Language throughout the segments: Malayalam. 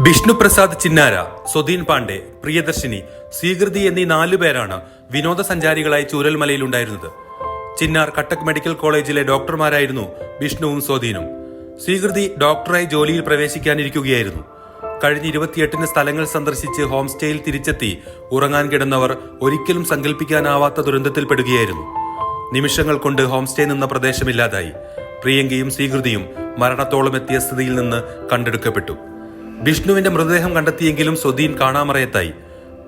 വിഷ്ണുപ്രസാദ് ചിന്നാര സ്വദീൻ പാണ്ഡെ പ്രിയദർശിനി സ്വീകൃതി എന്നീ നാലു പേരാണ് വിനോദസഞ്ചാരികളായി ചൂരൽമലയിൽ ഉണ്ടായിരുന്നത്. ചിന്നാർ കട്ടക് മെഡിക്കൽ കോളേജിലെ ഡോക്ടർമാരായിരുന്നു വിഷ്ണുവും സ്വദീനും സ്വീകൃതി ഡോക്ടറായി ജോലിയിൽ പ്രവേശിക്കാനിരിക്കുകയായിരുന്നു. കഴിഞ്ഞ ഇരുപത്തിയെട്ടിന് സ്ഥലങ്ങൾ സന്ദർശിച്ച് ഹോം സ്റ്റേയിൽ തിരിച്ചെത്തി ഉറങ്ങാൻ കിടന്നവർ ഒരിക്കലും സങ്കല്പിക്കാനാവാത്ത ദുരന്തത്തിൽപ്പെടുകയായിരുന്നു. നിമിഷങ്ങൾ കൊണ്ട് ഹോം സ്റ്റേ നിന്ന പ്രദേശമില്ലാതായി. പ്രിയങ്കയും സ്വീകൃതിയും മരണത്തോളം എത്തിയ സ്ഥിതിയിൽ നിന്ന് കണ്ടെടുക്കപ്പെട്ടു. വിഷ്ണുവിന്റെ മൃതദേഹം കണ്ടെത്തിയെങ്കിലും സ്വദീൻ കാണാമറയത്തായി.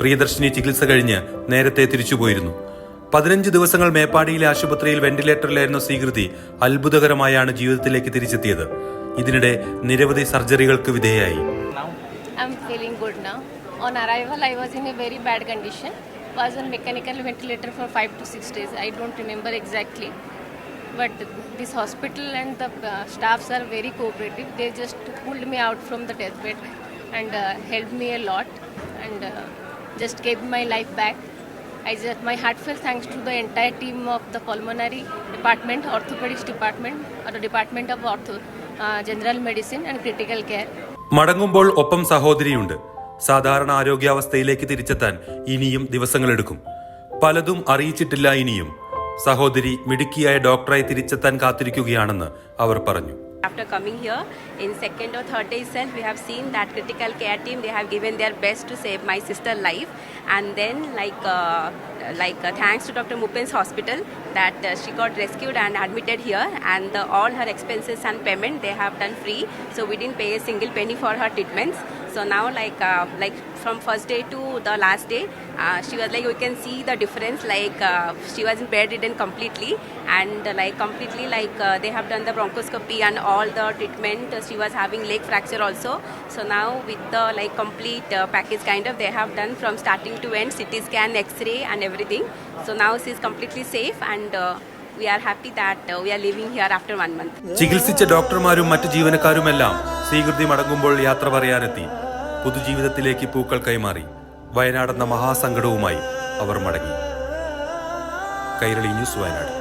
പ്രിയദർശിനി ചികിത്സ കഴിഞ്ഞ് നേരത്തെ തിരിച്ചുപോയിരുന്നു. പതിനഞ്ച് ദിവസങ്ങൾ മേപ്പാടിയിലെ ആശുപത്രിയിൽ വെന്റിലേറ്ററിലായിരുന്ന സ്വീകൃതി അത്ഭുതകരമായാണ് ജീവിതത്തിലേക്ക് തിരിച്ചെത്തിയത്. ഇതിനിടെ നിരവധി സർജറികൾക്ക് വിധേയായി. On arrival, I was in a very bad. But this hospital and the uh, staffs are very cooperative. They just pulled me out from the deathbed and uh, helped me a lot and uh, just gave my life back. I just my heartfelt thanks to the entire team of the pulmonary department, orthopedics department, or the department of ortho, uh, general medicine and critical care. മടങ്ങുമ്പോൾ ഒപ്പം സഹോദരിയുണ്ട് സാധാരണ ആരോഗ്യാവസ്ഥയിലേക്ക് തിരിച്ചെത്താൻ ഇനിയും ദിവസങ്ങളെടുക്കും പലതും അറിയിച്ചിട്ടില്ല ഇനിയും സഹോദരി മിടുക്കിയായ ഡോക്ടറായി തിരിച്ചെത്താൻ കാത്തിരിക്കുകയാണെന്ന് അവർ പറഞ്ഞു After coming here, in second or third day itself, we have seen that critical care team they have given their best to save my sister's life, and then like uh, like uh, thanks to Dr. Mupin's hospital that uh, she got rescued and admitted here, and uh, all her expenses and payment they have done free, so we didn't pay a single penny for her treatments. So now like uh, like from first day to the last day, uh, she was like we can see the difference. Like uh, she was bedridden completely, and uh, like completely like uh, they have done the bronchoscopy and all the treatment. Uh, she was having leg fracture also. So now with the like complete uh, package kind of they have done from starting to end, CT scan, X-ray, and everything. So now she is completely safe and. Uh, we are happy that uh, we are living here after one month. ചികിത്സിച്ച ഡോക്ടർമാരും മറ്റു ജീവനക്കാരുമെല്ലാം സ്വീകൃതി മടങ്ങുമ്പോൾ യാത്ര പറയാനെത്തി പുതുജീവിതത്തിലേക്ക് പൂക്കൾ കൈമാറി വയനാടെന്ന മഹാസങ്കടവുമായി അവർ മടങ്ങി കൈരളി ന്യൂസ് വയനാട്